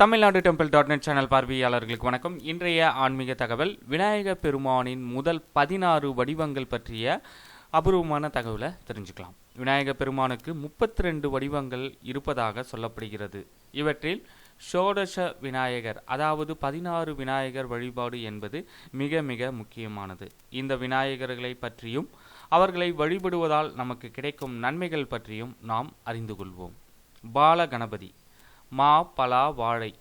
Tamilnadu temple dot net channel பார்வையாளர்களுக்கு வணக்கம். இன்றைய ஆன்மீக தகவல் விநாயக பெருமானின் முதல் பதினாறு வடிவங்கள் பற்றிய அபூர்வமான தகவலை தெரிஞ்சுக்கலாம். விநாயக பெருமானுக்கு முப்பத்தி ரெண்டு வடிவங்கள் இருப்பதாக சொல்லப்படுகிறது. இவற்றில் ஷோடச விநாயகர் அதாவது பதினாறு விநாயகர் வழிபாடு என்பது மிக மிக முக்கியமானது. இந்த விநாயகர்களை பற்றியும் அவர்களை வழிபடுவதால் நமக்கு கிடைக்கும் நன்மைகள் பற்றியும் நாம் அறிந்து கொள்வோம். பால கணபதி மா பலா வாழை.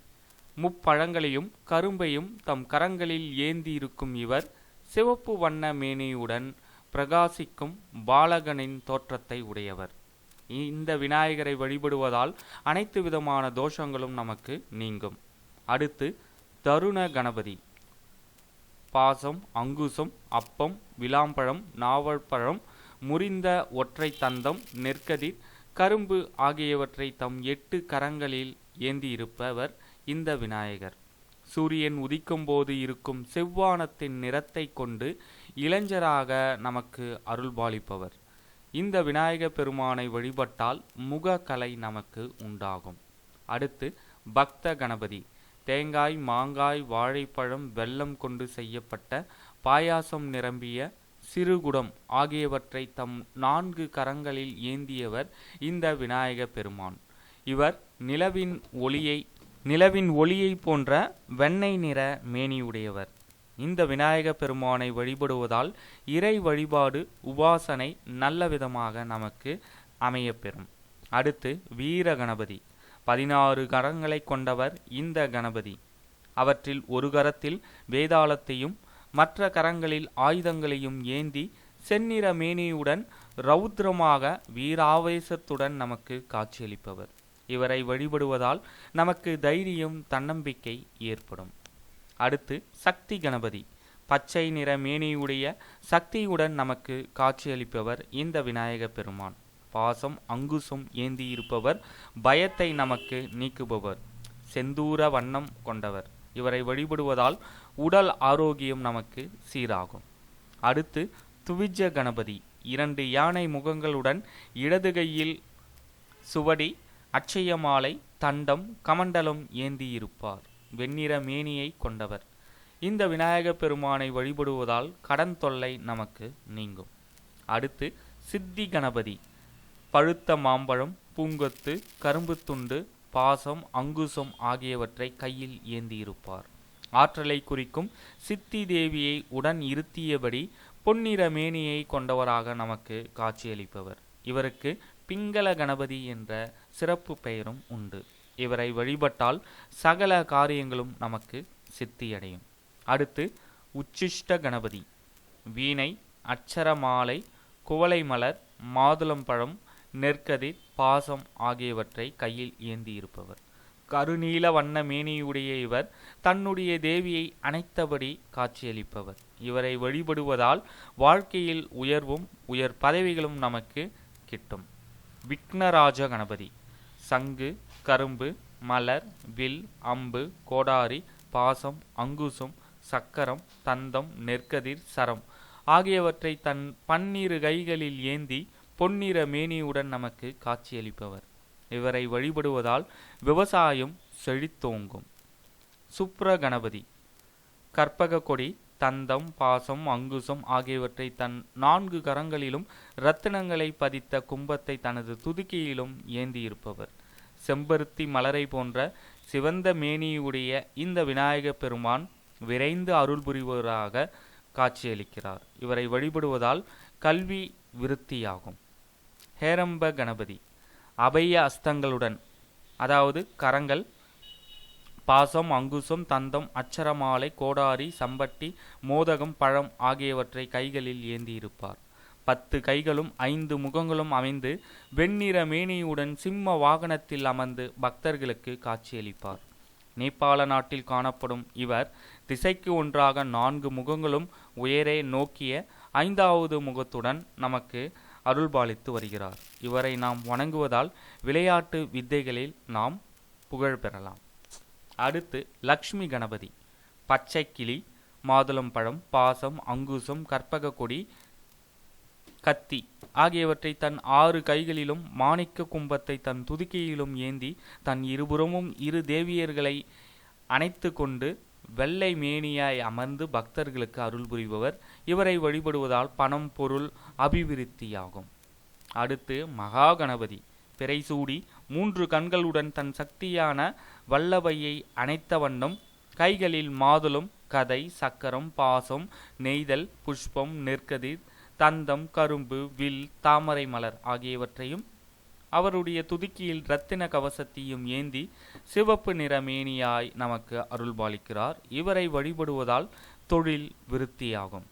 முப்பழங்களையும் கரும்பையும் தம் கரங்களில் ஏந்தி இருக்கும் இவர் சிவப்பு வண்ண மேனியுடன் பிரகாசிக்கும் பாலகனின் தோற்றத்தை உடையவர். இந்த விநாயகரை வழிபடுவதால் அனைத்து விதமான தோஷங்களும் நமக்கு நீங்கும். அடுத்து தருண கணபதி. பாசம் அங்குசம் அப்பம் விளாம்பழம் நாவல்பழம் முறிந்த ஒற்றை தந்தம் நெற்கதிர் கரும்பு ஆகியவற்றை தம் எட்டு கரங்களில் ஏந்தியிருப்பவர் இந்த விநாயகர். சூரியன் உதிக்கும்போது இருக்கும் செவ்வானத்தின் நிறத்தை கொண்டு இளைஞராக நமக்கு அருள்பாலிப்பவர். இந்த விநாயக பெருமானை வழிபட்டால் முகக்கலை நமக்கு உண்டாகும். அடுத்து பக்த கணபதி. தேங்காய் மாங்காய் வாழைப்பழம் வெல்லம் கொண்டு செய்யப்பட்ட பாயாசம் நிரம்பிய சிறுகுடம் ஆகியவற்றை தம் நான்கு கரங்களில் ஏந்தியவர் இந்த விநாயக பெருமான். இவர் நிலவின் ஒளியை நிலவின் ஒளியை போன்ற வெண்ணெய் நிற மேனியுடையவர். இந்த விநாயக பெருமானை வழிபடுவதால் இறை வழிபாடு உபாசனை நல்ல விதமாக நமக்கு அமையப்பெறும். அடுத்து வீர கணபதி. பதினாறு கரங்களை கொண்டவர் இந்த கணபதி. அவற்றில் ஒரு கரத்தில் வேதாளத்தையும் மற்ற கரங்களில் ஆயுதங்களையும் ஏந்தி செந்நிற மேனியுடன் ரௌத்ரமாக வீராவேசத்துடன் நமக்கு காட்சியளிப்பவர். இவரை வழிபடுவதால் நமக்கு தைரியம் தன்னம்பிக்கை ஏற்படும். அடுத்து சக்தி கணபதி. பச்சை நிற மேனியுடைய சக்தியுடன் நமக்கு காட்சியளிப்பவர் இந்த விநாயக பெருமான். பாசம் அங்குசம் ஏந்தி இருப்பவர் பயத்தை நமக்கு நீக்குபவர். செந்தூர வண்ணம் கொண்டவர். இவரை வழிபடுவதால் உடல் ஆரோக்கியம் நமக்கு சீராகும். அடுத்து துவிஜ கணபதி. இரண்டு யானை முகங்களுடன் இடது கையில் சுவடி அட்சயமாலை தண்டம் கமண்டலம் ஏந்தியிருப்பார். வெண்ணிற மேனியை கொண்டவர். இந்த விநாயக பெருமானை வழிபடுவதால் கடன் தொல்லை நமக்கு நீங்கும். அடுத்து சித்தி கணபதி. பழுத்த மாம்பழம் பூங்கொத்து கரும்பு துண்டு பாசம் அங்குசம் ஆகியவற்றை கையில் ஏந்தியிருப்பார். ஆற்றலை குறிக்கும் சித்தி தேவியை உடன் இருத்தியபடி பொன்னிற மேனியை கொண்டவராக நமக்கு காட்சியளிப்பவர். இவருக்கு பிங்கள கணபதி என்ற சிறப்பு பெயரும் உண்டு. இவரை வழிபட்டால் சகல காரியங்களும் நமக்கு சித்தியடையும். அடுத்து உச்சிஷ்ட கணபதி. வீணை அச்சரமாலை குவளை மலர் மாதுளம்பழம் நெற்கதிர் பாசம் ஆகியவற்றை கையில் ஏந்தியிருப்பவர். கருநீல வண்ண மேனியுடைய இவர் தன்னுடைய தேவியை அணைத்தபடி காட்சியளிப்பவர். இவரை வழிபடுவதால் வாழ்க்கையில் உயர்வும் உயர் பதவிகளும் நமக்கு கிட்டும். விக்னராஜ கணபதி. சங்கு கரும்பு மலர் வில் அம்பு கோடாரி பாசம் அங்குசம் சக்கரம் தந்தம் நெற்கதிர் சரம் ஆகியவற்றை தன் பன்னிரு கைகளில் ஏந்தி பொன்னிற மேனியுடன் நமக்கு காட்சியளிப்பவர். இவரை வழிபடுவதால் விவசாயம் செழித்தோங்கும். சுப்ர கணபதி கற்பக கொடி தந்தம் பாசம் அங்குசம் ஆகியவற்றை தன் நான்கு கரங்களிலும் இரத்தினங்களை பதித்த கும்பத்தை தனது துதுக்கியிலும் ஏந்தியிருப்பவர். செம்பருத்தி மலரை போன்ற சிவந்த மேனியுடைய இந்த விநாயகப் பெருமான் விரைந்து அருள் புரிவராக காட்சியளிக்கிறார். இவரை வழிபடுவதால் கல்வி விருத்தியாகும். ஹேரம்ப கணபதி அபய அஸ்தங்களுடன் அதாவது கரங்கள் பாசம் அங்குசம் தந்தம் அச்சரமாலை கோடாரி சம்பட்டி மோதகம் பழம் ஆகியவற்றை கைகளில் ஏந்தியிருப்பார். பத்து கைகளும் ஐந்து முகங்களும் அமைந்து வெண்ணிற மேனியுடன் சிம்ம வாகனத்தில் அமர்ந்து பக்தர்களுக்கு காட்சியளிப்பார். நேபாள நாட்டில் காணப்படும் இவர் திசைக்கு ஒன்றாக நான்கு முகங்களும் உயரே நோக்கிய ஐந்தாவது முகத்துடன் நமக்கு அருள்பாலித்து வருகிறார். இவரை நாம் வணங்குவதால் விளையாட்டு வித்தைகளில் நாம் புகழ் பெறலாம். அடுத்து லக்ஷ்மி கணபதி. பச்சை கிளி மாதுளம்பழம் பாசம் அங்குசம் கற்பக கொடி கத்தி ஆகியவற்றை தன் ஆறு கைகளிலும் மாணிக்க கும்பத்தை தன் துதிக்கையிலும் ஏந்தி தன் இருபுறமும் இரு தேவியர்களை அணைத்து கொண்டு வெள்ளை மேனியாய் அமர்ந்து பக்தர்களுக்கு அருள் புரிபவர். இவரை வழிபடுவதால் பணம் பொருள் அபிவிருத்தியாகும். அடுத்து மகா கணபதி பிறைசூடி மூன்று கண்களுடன் தன் சக்தியான வல்லவையை அணைத்த வண்ணம் கைகளில் மாதுளம் கதை சக்கரம் பாசம் நெய்தல் புஷ்பம் நெற்கதிர் தந்தம் கரும்பு வில் தாமரை மலர் ஆகியவற்றையும் அவருடைய துதிக்கியில் இரத்தின கவசத்தையும் ஏந்தி சிவப்பு நிற மேனியாய் நமக்கு அருள்பாலிக்கிறார். இவரை வழிபடுவதால் தொழில் விருத்தியாகும்.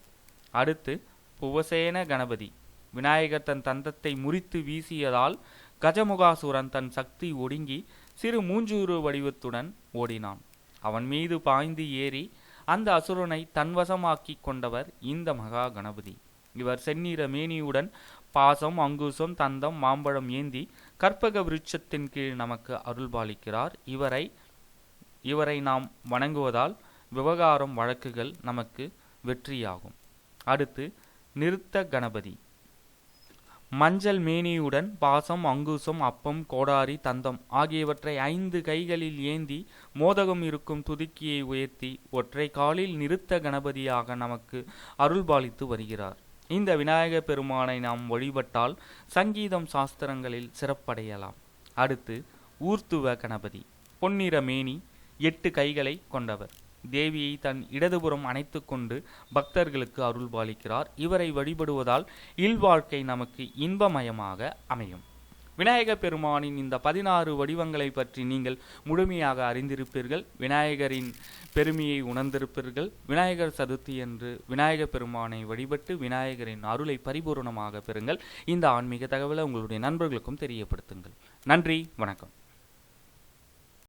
அடுத்து புவசேன கணபதி. விநாயகர் தன் தந்தத்தை முறித்து வீசியதால் கஜமுகாசுரன் தன் சக்தி ஒடுங்கி சிறு மூஞ்சூறு வடிவத்துடன் ஓடினான். அவன் மீது பாய்ந்து ஏறி அந்த அசுரனை தன்வசமாக்கி கொண்டவர் இந்த மகா கணபதி. இவர் செந்நிற மேனியுடன் பாசம் அங்குசம் தந்தம் மாம்பழம் ஏந்தி கற்பக விருட்சத்தின் கீழ் நமக்கு அருள்பாலிக்கிறார் இவரை இவரை நாம் வணங்குவதால் விவகாரம் வழக்குகள் நமக்கு வெற்றியாகும். அடுத்து நிறுத்த கணபதி. மஞ்சள் மேனியுடன் பாசம் அங்குசம் அப்பம் கோடாரி தந்தம் ஆகியவற்றை ஐந்து கைகளில் ஏந்தி மோதகம் இருக்கும் துதுக்கியை உயர்த்தி ஒற்றை காலில் நிறுத்த கணபதியாக நமக்கு அருள்பாலித்து வருகிறார். இந்த விநாயக பெருமானை நாம் வழிபட்டால் சங்கீதம் சாஸ்திரங்களில் சிறப்படையலாம். அடுத்து ஊர்த்துவ கணபதி பொன்னிற மேனி எட்டு கைகளை கொண்டவர். தேவியை தன் இடதுபுறம் அணைத்து கொண்டு பக்தர்களுக்கு அருள்பாலிக்கிறார் இவரை வழிபடுவதால் இல்வாழ்க்கை நமக்கு இன்பமயமாக அமையும். விநாயக பெருமானின் இந்த பதினாறு வடிவங்களை பற்றி நீங்கள் முழுமையாக அறிந்திருப்பீர்கள். விநாயகரின் பெருமையை உணர்ந்திருப்பீர்கள். விநாயகர் சதுர்த்தி என்று விநாயக பெருமானை வழிபட்டு விநாயகரின் அருளை பரிபூர்ணமாக பெறுங்கள். இந்த ஆன்மீக தகவலை உங்களுடைய நண்பர்களுக்கும் தெரியப்படுத்துங்கள். நன்றி வணக்கம்.